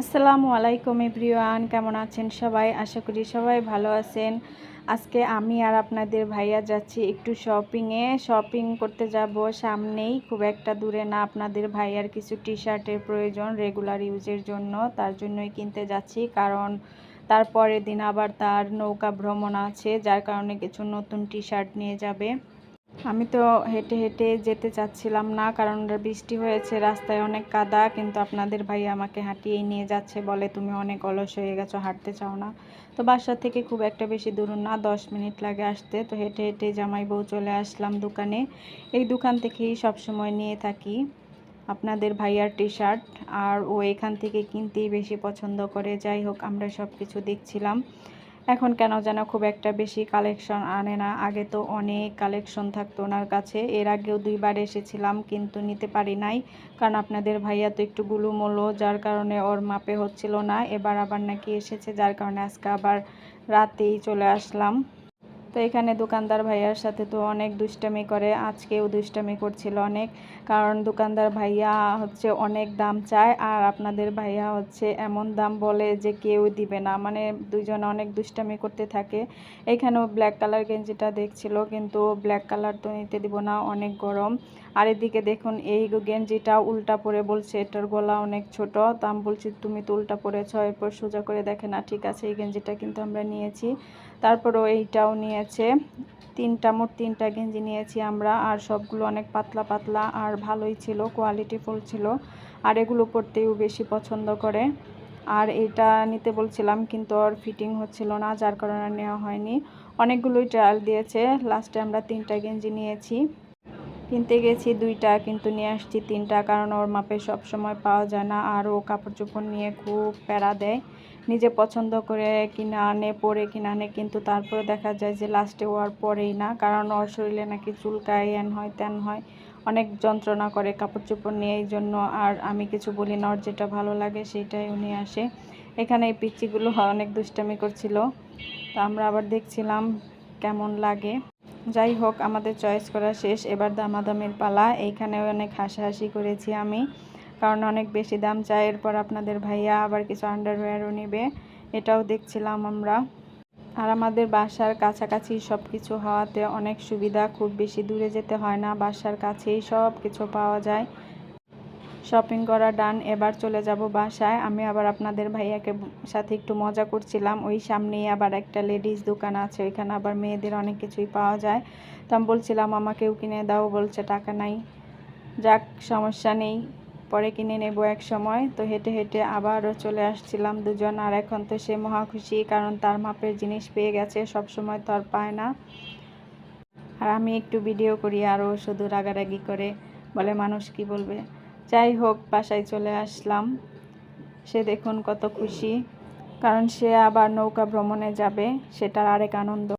আসসালামু আলাইকুম এভরিওয়ান, কেমন আছেন সবাই? আশা করি সবাই ভালো আছেন। আজকে আমি আর আপনাদের ভাইয়া যাচ্ছি একটু শপিংয়ে শপিং করতে যাব সামনেই, খুব একটা দূরে না। আপনাদের ভাইয়ার কিছু টি শার্টের প্রয়োজন রেগুলার ইউজের জন্য, তার জন্যই কিনতে যাচ্ছি। কারণ তারপরের দিন আবার তার নৌকা ভ্রমণ আছে, যার কারণে কিছু নতুন টি শার্ট নিয়ে যাবে। আমি তো হেঁটে হেঁটে যেতে চাচ্ছিলাম না, কারণ বৃষ্টি হয়েছে, রাস্তায় অনেক কাদা, কিন্তু আপনাদের ভাই আমাকে হাঁটিয়ে নিয়ে যাচ্ছে বলে তুমি অনেক অলস হয়ে গেছো, হাঁটতে চাও না। তো বাসা থেকে খুব একটা বেশি দূর না, দশ মিনিট লাগে আসতে। তো হেঁটে হেঁটে জামাই বউ চলে আসলাম দোকানে। এই দোকান থেকেই সবসময় নিয়ে থাকি। আপনাদের ভাইয়ার টি শার্ট আর ও এখান থেকে কিনতেই বেশি পছন্দ করে। যাই হোক, আমরা সব কিছু দেখছিলাম। এখন কেন যেন খুব একটা বেশি কালেকশন আনে না। আগে তো অনেক কালেকশন থাকতো ওনার কাছে। এর আগেও দুইবার এসেছিলাম, কিন্তু নিতে পারি নাই। কারণ আপনাদের ভাইয়া তো একটু গুলুমলো, যার কারণে ওর মাপে হচ্ছিল না। এবার আবার নাকি এসেছে, যার কারণে আজকে আবার রাতেই চলে আসলাম। তো এখানে দোকানদার ভাইয়ার সাথে তো অনেক দুষ্টামি করে, আজকেও দুষ্টামি করছিল অনেক। কারণ দোকানদার ভাইয়া হচ্ছে অনেক দাম চায় আর আপনাদের ভাইয়া হচ্ছে এমন দাম বলে যে কেউ দিবে না। মানে দুজনে অনেক দুষ্টামি করতে থাকে। এখানেও ব্ল্যাক কালার গেঞ্জিটা দেখছিল, কিন্তু ব্ল্যাক কালার তো নিতে দিব না, অনেক গরম। আর এদিকে দেখুন, এই গেঞ্জিটা উল্টা পরে বলছে, এটার গলা অনেক ছোট। তো আমি বলছি, তুমি তো উল্টা পরেছ, এরপর সোজা করে দেখে না, ঠিক আছে, এই গেঞ্জিটা কিন্তু আমরা নিয়েছি। তারপরও এইটাও নিয়েছে। তিনটা, মোট তিনটা গেঞ্জি নিয়েছি আমরা। আর সবগুলো অনেক পাতলা পাতলা আর ভালোই ছিল কোয়ালিটি ফুল ছিল। আর এগুলো পরতেও বেশি পছন্দ করে। আর এটা নিতে বলছিলাম, কিন্তু আর ফিটিং হচ্ছিল না, যার কারণে নেওয়া হয়নি। অনেকগুলোই ট্রায়াল দিয়েছে। লাস্টে আমরা তিনটা গেঞ্জি নিয়েছি। কিনতে গেছি, দুইটা কিন্তু নিয়ে আসছি, তিনটা, কারণ ওর মাপে সব সময় পাওয়া যায় না। আর ও কাপড় চোপড় নিয়ে খুব প্যারা দেয়। নিজে পছন্দ করে কিনে আনে, পরে কিনে আনে, কিন্তু তারপরে দেখা যায় যে লাস্টে ও আর পরেই না। কারণ ওর শরীরে নাকি চুলকায়, এন হয়, তেন হয়, অনেক যন্ত্রণা করে কাপড় চোপড় নিয়ে। এই জন্য আর আমি কিছু বলি না, ওর যেটা ভালো লাগে সেটাই উনি আসে। এখানে এই পিচ্চিগুলো অনেক দুষ্টামি করছিল। তো আমরা আবার দেখছিলাম কেমন লাগে। যাই হোক, আমাদের চয়েস করা শেষ। এবার দামাদামের পালা। এইখানে অনেক হাসাহাসি করেছি আমি, কারণ অনেক বেশি দাম চায় এরপর আপনাদের ভাইয়া আবার কিছু আন্ডারওয়্যারও নেবে। এটাও দেখছিলাম আমরা। আর আমাদের বাসার কাছাকাছি সব কিছু হওয়াতে অনেক সুবিধা। খুব বেশি দূরে যেতে হয় না। বাসার কাছেই সব কিছু পাওয়া যায়। শপিং করা ডান এবার চলে যাব বাসায়। আমি আবার আপনাদের ভাইয়াকে সাথে একটু মজা করছিলাম। ওই সামনেই আবার একটা লেডিস দোকান আছে, ওইখানে আবার মেয়েদের অনেক কিছুই পাওয়া যায়। তো আমি বলছিলাম, আমাকেও কিনে দাও। বলছে, টাকা নাই। যাক, সমস্যা নেই। পরে কিনে নেব এক সময়। তো হেঁটে হেঁটে আবারও চলে আসছিলাম দুজন। আর এখন তো সে মহা খুশি, কারণ তার মাপের জিনিস পেয়ে গেছে সব সময় তো আর পায় না। আর আমি একটু ভিডিও করি, আরও শুধু রাগারাগি করে। বলে, মানুষ কি বলবে? যাই হোক, বাসায় চলে আসলাম। সে দেখুন কত খুশি, কারণ সে আবার নৌকা ভ্রমণে যাবে, সেটার আরেক আনন্দ।